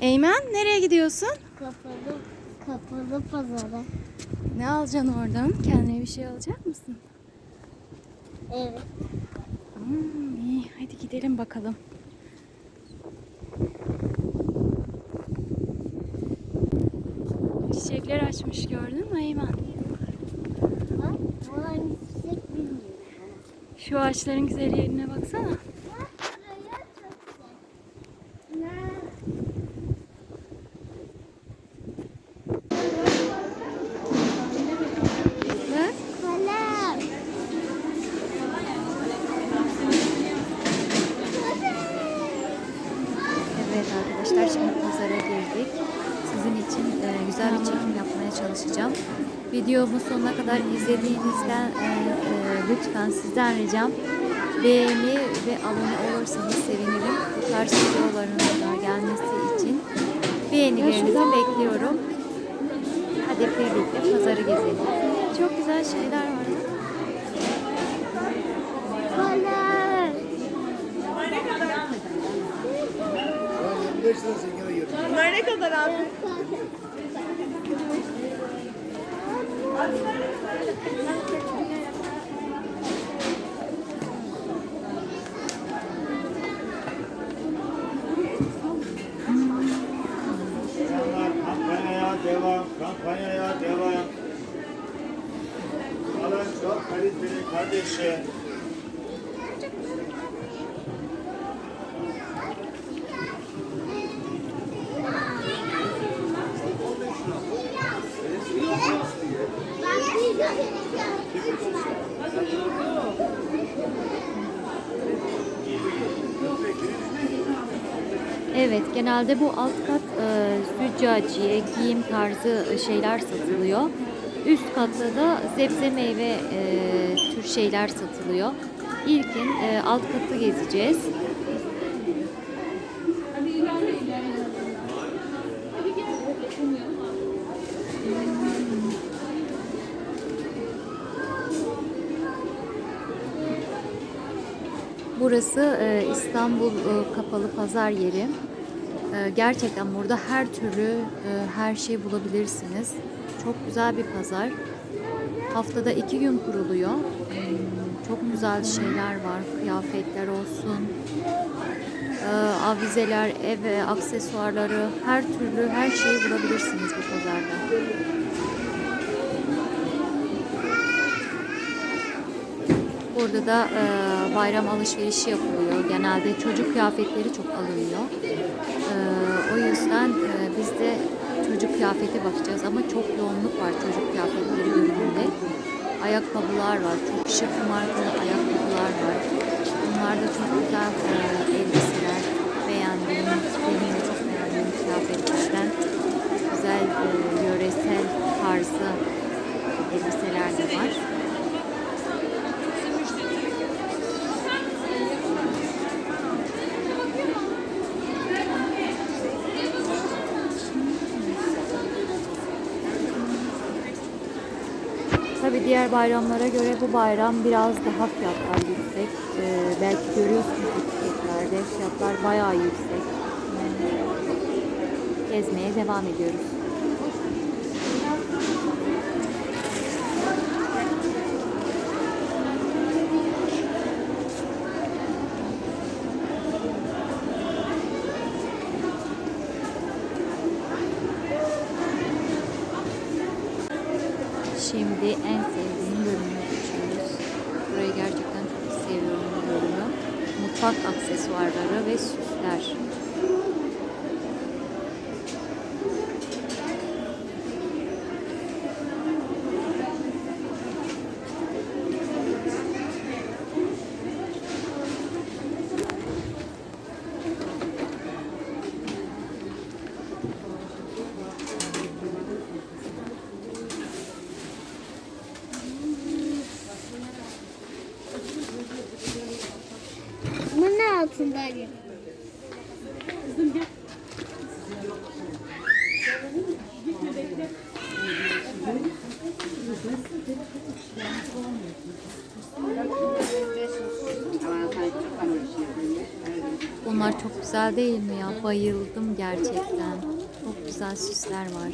Eymen nereye gidiyorsun? Kapalı, kapalı pazara. Ne alacaksın oradan? Kendine bir şey alacak mısın? Evet. Hmm, iyi hadi gidelim bakalım. Çiçekler açmış gördün mü Eymen? Şu ağaçların güzelliğine baksana. Bak, buraya çok güzel. Ne? Bak. Kalem. Evet arkadaşlar şimdi pazara girdik. Sizin için e, güzel bir çekim yapmaya çalışacağım. Videomu sonuna kadar izlediğinizden e, e, lütfen sizden ricam beğeni ve abone olursanız sevinirim. Bu tarz videoların da gelmesi için beğenilerinizi bekliyorum. Hadi birlikte pazarı gezelim. Çok güzel şeyler var. Kalem. 25 lira zengine girdim. Bunlar ne kadar abi? Devam, kampanyaya devam. Alan çok kaliteli kardeşim. Evet, genelde bu alt kat e, züccaciye, giyim tarzı şeyler satılıyor. Üst katta da sebze meyve e, tür şeyler satılıyor. İlkin e, alt katı gezeceğiz. Burası e, İstanbul e, Kapalı Pazar yeri. E, gerçekten burada her türlü her şey bulabilirsiniz. Çok güzel bir pazar. Haftada iki gün kuruluyor. Hmm, Çok güzel şeyler var. Kıyafetler olsun, avizeler, ev aksesuarları, her türlü her şeyi bulabilirsiniz bu pazarda. Burada da e, bayram alışverişi yapılıyor. Genelde çocuk kıyafetleri çok alınıyor. E, o yüzden e, biz de çocuk kıyafeti bakacağız ama çok yoğunluk var çocuk kıyafetleri bölümünde. Ayakkabılar var. Çok şık markalı ayakkabılar var. Bunlar da çok güzel e, elbiseler. Beğendiğim, benim çok beğendiğim kıyafetlerden güzel e, yöresel tarzı elbiseler de var. Diğer bayramlara göre bu bayram biraz daha fiyatlar yüksek. Ee, belki görüyorsunuz etiketlerde fiyatlar bayağı yüksek. Gezmeye devam ediyoruz. Şimdi en sevdiğim bölümü geçiyoruz. Burayı gerçekten çok seviyorum bu bölümü. Mutfak aksesuarları ve süsler. Bu ne altındaydı? Bunlar çok güzel değil mi ya? Bayıldım gerçekten. Çok güzel süsler var.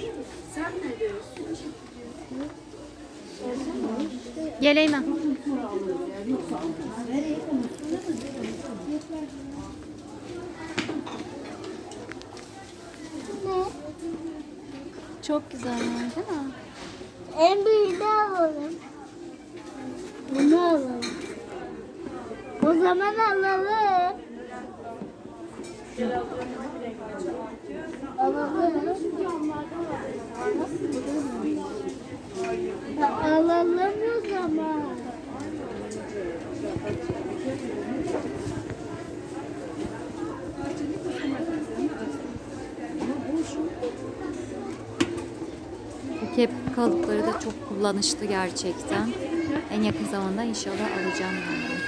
Gel Eymen. Çok güzel değil mi? En büyüğünü alalım. Bunu alalım. O zaman alalım. Alalım. Ya Alalım o zaman. Kep kalıpları da çok kullanışlı gerçekten. En yakın zamanda inşallah alacağım yani.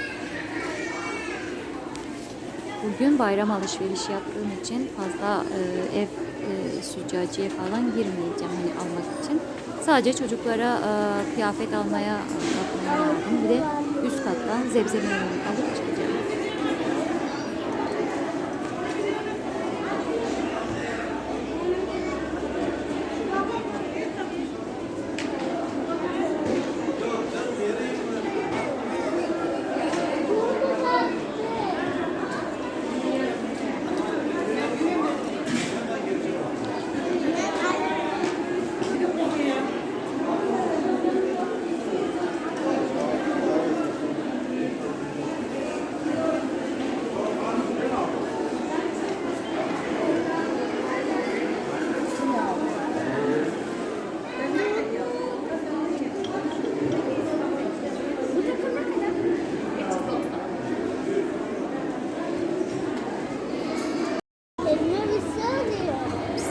Bugün bayram alışverişi yaptığım için fazla e, ev e, süccacıya falan girmeyeceğim hani almak için. Sadece çocuklara e, kıyafet almaya bakmaya yardım. Bir de üst kattan zebze meyveleri alıp çıkacağım. Eline bir şey alıyoruz.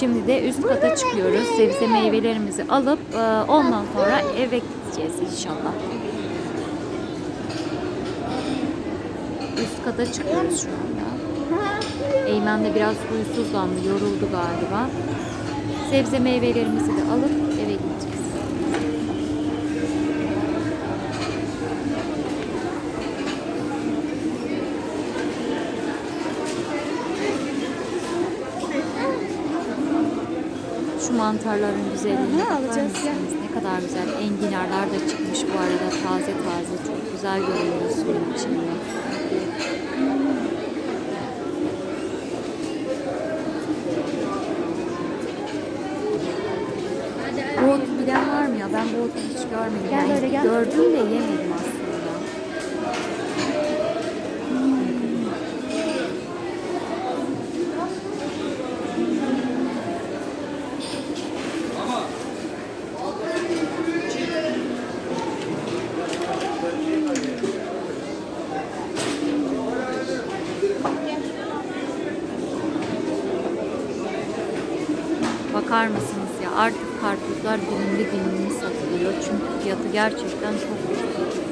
Şimdi de üst kata çıkıyoruz. Sebze meyvelerimizi alıp e, ondan sonra eve gideceğiz inşallah. Üst kata çıkıyoruz şu anda. Eymen de biraz huysuzlandı, yoruldu galiba. Sebze meyvelerimizi de alıp eve gideceğiz. Şu mantarların güzelliğine bakar mısınız? Ne kadar güzel. Enginarlar da çıkmış bu arada taze taze. Çok güzel görünüyor suyun içinde. Bu otu bilen var mı ya? Ben bu otu hiç görmedim. Gel böyle gel. Gördüm de yemedim Bakar mısınız ya artık karpuzlar dilimli dilimli satılıyor. Çünkü fiyatı gerçekten çok yüksek.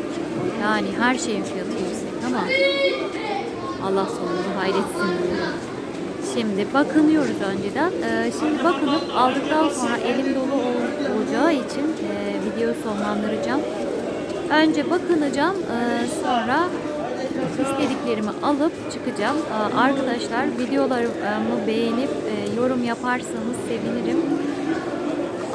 Yani her şeyin fiyatı yüksek ama Allah sonunu hayretsin diyorum. Şimdi bakınıyoruz önceden. Ee, şimdi bakınıp aldıktan sonra elim dolu ol- olacağı için e, videoyu sonlandıracağım. Önce bakınacağım. e, sonra istediklerimi alıp çıkacağım. Aa, Arkadaşlar videolarımı beğenip e, yorum yaparsanız sevinirim.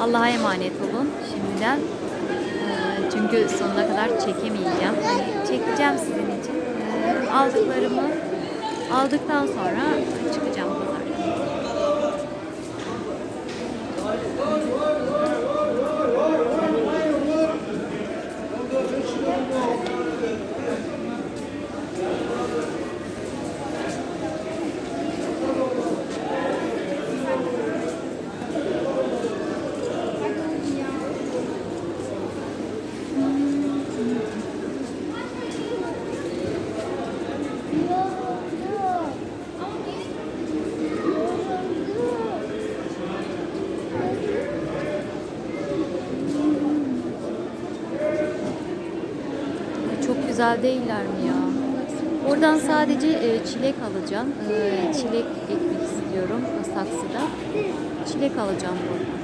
Allah'a emanet olun şimdiden. E, Çünkü sonuna kadar çekemeyeceğim. Çekeceğim sizin için. E, Aldıklarımı aldıktan sonra çıkacağım pazara. Çok güzel değiller mi ya? Oradan sadece e, çilek alacağım. E, çilek ekmek istiyorum saksıda. Çilek alacağım buradan.